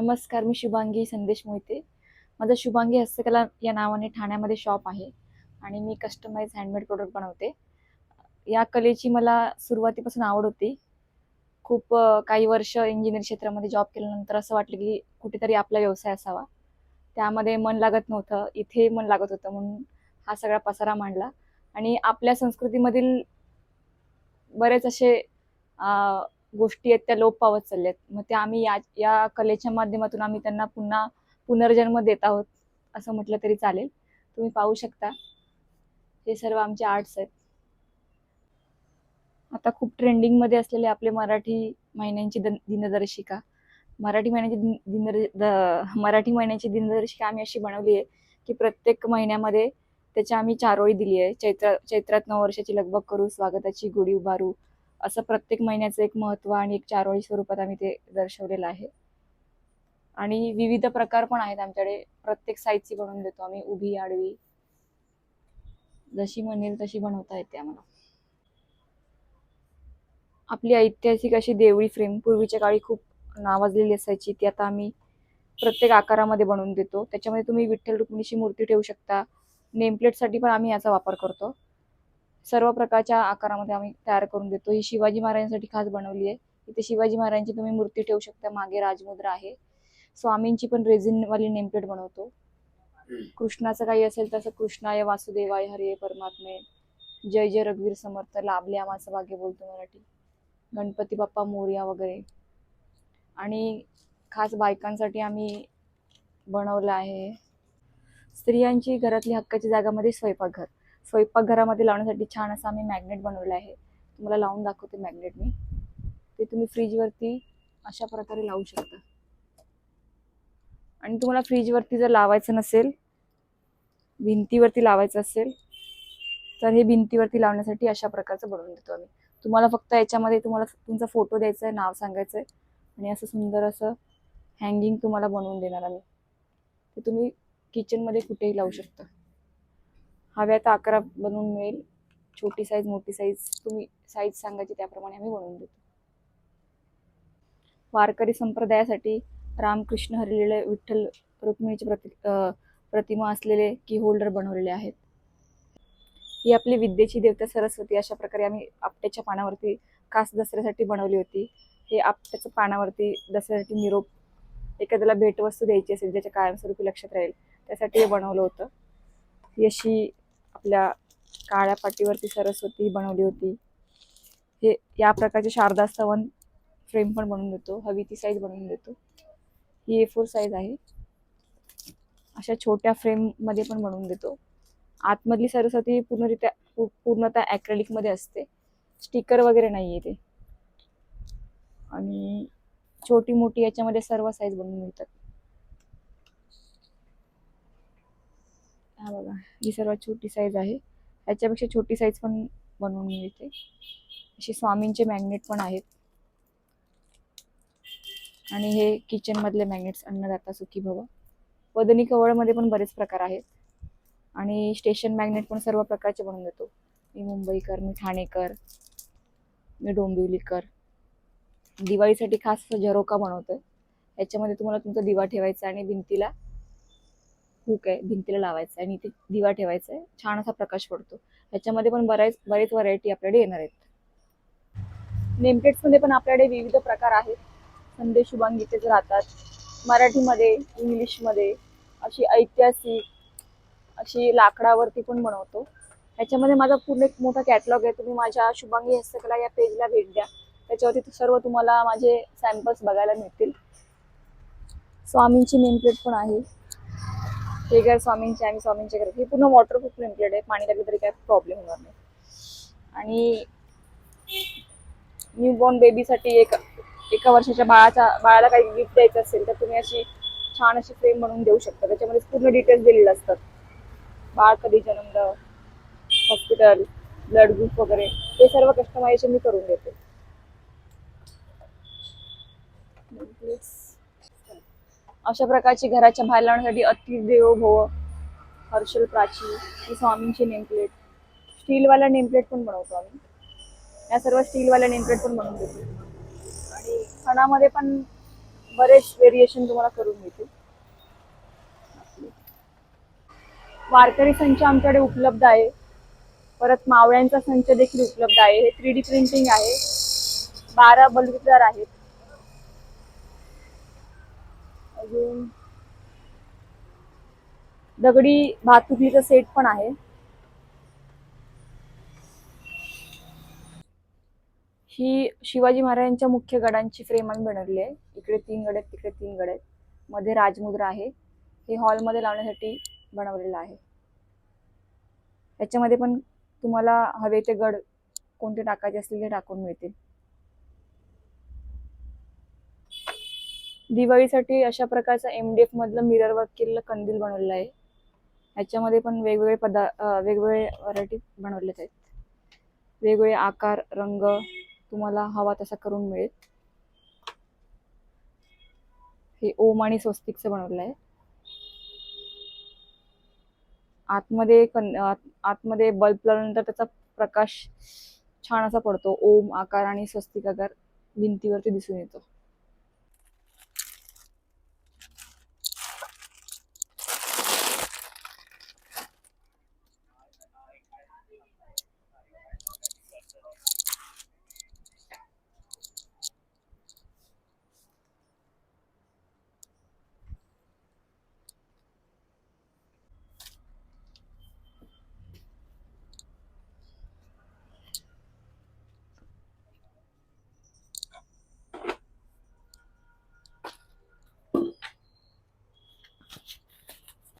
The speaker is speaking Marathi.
नमस्कार मी शुभांगी संदेश मोहिते. माझं शुभांगी हस्तकला या नावाने ठाण्यामध्ये शॉप आहे आणि मी कस्टमाइज हँडमेड प्रोडक्ट बनवते. या कलेची मला सुरुवातीपासून आवड होती. खूप काही वर्ष इंजिनिअर क्षेत्रामध्ये जॉब केल्यानंतर असं वाटलं की कुठेतरी आपला व्यवसाय असावा. त्यामध्ये मन लागत नव्हतं इथे मन लागत होतं म्हणून हा सगळा पसारा मांडला. आणि आपल्या संस्कृतीमधील बरेच असे गोष्टी आहेत त्या लोप पावत चालल्यात. मग त्या आम्ही या या कलेच्या माध्यमातून आम्ही त्यांना पुन्हा पुनर्जन्म देत आहोत असं म्हटलं तरी चालेल. तुम्ही पाहू शकता. हे सर्व आमचे आर्ट्स आहेत. आता खूप ट्रेंडिंगमध्ये असलेले आपले मराठी महिन्यांची दन- दिनदर्शिका. मराठी महिन्याची दिन द- मराठी महिन्याची दिनदर्शिका आम्ही अशी बनवली आहे की प्रत्येक महिन्यामध्ये त्याच्या आम्ही चारोळी दिली आहे. चैत्र चैत्रात नऊ वर्षाची लगबग करू स्वागताची गुढी उभारू असं प्रत्येक महिन्याचं एक महत्त्व आणि एक चारोळी स्वरूपात आम्ही ते दर्शवलेलं आहे. आणि विविध प्रकार पण आहेत आमच्याकडे. प्रत्येक साईजची बनवून देतो आम्ही. उभी आडवी. जशी म्हणेल तशी बनवता येते आम्हाला. आपली ऐतिहासिक अशी देवळी फ्रेम पूर्वीच्या काळी खूप नावाजलेली असायची. ती आता आम्ही प्रत्येक आकारामध्ये बनवून देतो. त्याच्यामध्ये तुम्ही विठ्ठल रुक्मिणीची मूर्ती ठेवू शकता. नेमप्लेटसाठी पण आम्ही याचा वापर करतो. सर्व प्रकारच्या आकारामध्ये आम्ही तयार करून देतो. ही शिवाजी महाराजांसाठी खास बनवली आहे. इथे शिवाजी महाराजांची तुम्ही मूर्ती ठेवू शकता. मागे राजमुद्रा आहे. स्वामींची पण रेझिनवाली नेमप्लेट बनवतो. कृष्णाचं काही असेल तसं कृष्णाय वासुदेवाय हरे परमात्मे. जय जय रघुवीर समर्थ. लाभले आम्हाचं भाग्य बोलतो मराठी. गणपती बाप्पा मोर्या वगैरे. आणि खास बायकांसाठी आम्ही बनवलं आहे. स्त्रियांची घरातली हक्काची जागामध्ये स्वयंपाकघर. स्वयंपाकघरामध्ये लावण्यासाठी छान असं आम्ही मॅग्नेट बनवलं आहे. तुम्हाला लावून दाखवते मॅग्नेट मी. ते तुम्ही फ्रीजवरती अशा प्रकारे लावू शकता. आणि तुम्हाला फ्रीजवरती जर लावायचं नसेल भिंतीवरती लावायचं असेल तर हे भिंतीवरती लावण्यासाठी अशा प्रकारचं बनवून देतो आम्ही. तुम्हाला फक्त याच्यामध्ये तुम्हाला तुमचा फोटो द्यायचा आहे नाव सांगायचं आहे आणि असं सुंदर असं हँगिंग तुम्हाला बनवून देणार आम्ही. ते तुम्ही किचनमध्ये कुठेही लावू शकता. हव्या तर अकरा बनवून मिळेल. छोटी साईज मोठी साईज तुम्ही साईज सांगायची त्याप्रमाणे आम्ही बनवून देतो. वारकरी संप्रदायासाठी रामकृष्ण हरलेले विठ्ठल रुक्मिणीचे प्रति प्रतिमा असलेले की होल्डर बनवलेले आहेत. ही आपली विद्येची देवता सरस्वती अशा प्रकारे आम्ही आपट्याच्या पानावरती खास दसऱ्यासाठी बनवली होती. हे आपट्याच्या पानावरती दसऱ्यासाठी निरोप एखाद्याला भेटवस्तू द्यायची असेल ज्याच्या कायमस्वरूपी लक्षात राहील त्यासाठी हे बनवलं होतं. ही अशी आपल्या काळ्या पाटीवरती सरस्वती बनवली होती. हे या प्रकारचे शारदा स्तवन फ्रेम पण बनवून देतो. हवी ती साईज बनवून देतो. ही ए फोर साईज आहे. अशा छोट्या फ्रेममध्ये पण बनवून देतो. आतमधली सरस्वती पूर्णरित्या पूर्णतः ॲक्रेलिकमध्ये असते. स्टिकर वगैरे नाही आहे ते. आणि छोटी मोठी याच्यामध्ये सर्व साईज बनवून मिळतात. हा बघा ही सर्वात छोटी साईज आहे. याच्यापेक्षा छोटी साईज पण बनवून मिळते. असे स्वामींचे मॅग्नेट पण आहेत. आणि हे किचन मधले मॅग्नेट्स अन्नदाता सुखी भव. वदनी कवळमध्ये पण बरेच प्रकार आहेत. आणि स्टेशन मॅग्नेट पण सर्व प्रकारचे बनवून देतो. मी मुंबईकर मी ठाणेकर मी डोंबिवलीकर. दिवाळीसाठी खास झरोका बनवतोय. याच्यामध्ये तुम्हाला तुमचा दिवा ठेवायचा आणि भिंतीला हुक आहे भिंतीला लावायचं आहे आणि इथे दिवा ठेवायचा आहे छान असा प्रकाश पडतो. ह्याच्यामध्ये पण बऱ्याच बरेच व्हरायटी आपल्याकडे येणार आहेत. नेमप्लेट्समध्ये पण आपल्याकडे विविध प्रकार आहेत. संदेश शुभांगीचेच राहतात मराठीमध्ये इंग्लिशमध्ये अशी ऐतिहासिक अशी लाकडावरती पण बनवतो. ह्याच्यामध्ये माझा पूर्ण एक मोठा कॅटलॉग आहे. तुम्ही माझ्या शुभांगी हस्तकला या पेजला भेट द्या. त्याच्यावरती सर्व तुम्हाला माझे सॅम्पल्स बघायला मिळतील. स्वामींची नेमप्लेट पण आहे. श्रीगर स्वामींचे आम्ही स्वामींचे घर. हे पूर्ण वॉटरप्रूफ लिमिटेड आहे पाणी लागलं तरी काय प्रॉब्लेम होणार नाही. आणि न्यूबॉर्न बेबीसाठी एक एका वर्षाच्या बाळाच्या बाळाला काही गिफ्ट द्यायचं असेल तर तुम्ही अशी छान अशी फ्रेम बनवून देऊ शकता. त्याच्यामध्ये पूर्ण डिटेल्स दिलेले असतात. बाळ कधी जन्मलं हॉस्पिटल ब्लड ग्रुप वगैरे ते सर्व कस्टमायझेशन मी करून देते. अशा प्रकारची घराच्या बाहेर लावण्यासाठी अति देवो भव हर्षल प्राची ही स्वामींची नेमप्लेट. स्टीलवाल्या नेमप्लेट पण बनवतो आम्ही. या सर्व स्टीलवाल्या नेमप्लेट पण बनवून देतो. आणि खणामध्ये पण बरेच व्हेरिएशन तुम्हाला करून मिळतील वारकरी संच आमच्याकडे उपलब्ध आहे. परत मावळ्यांचा संच देखील उपलब्ध आहे. हे थ्री डी प्रिंटिंग आहे. बारा बलुतेदार आहेत. अजून दगडी भातुकलीचा सेट पण आहे. ही शिवाजी महाराजांच्या मुख्य गडांची फ्रेम आम्ही बनवली आहे. इकडे तीन गड आहेत तिकडे तीन गड आहेत. मध्ये राजमुद्रा आहे. हे हॉलमध्ये लावण्यासाठी बनवलेलं आहे. याच्यामध्ये पण तुम्हाला हवे ते गड कोणते टाकायचे असतील ते टाकून मिळतील. दिवाळीसाठी अशा प्रकारचा एम डी एफ मधलं मिरर वर्क केलेलं कंदील बनवलेलं आहे. ह्याच्यामध्ये पण वेगवेगळे पदार्थ वेगवेगळे व्हरायटी बनवलेत आहेत. वेगवेगळे आकार रंग तुम्हाला हवा तसा करून मिळेल. हे ओम आणि स्वस्तिकचं बनवलं आहे. आतमध्ये कन आतमध्ये बल्ब लावल्यानंतर त्याचा प्रकाश छान असा पडतो. ओम आकार आणि स्वस्तिक आकार भिंतीवरती दिसून येतो.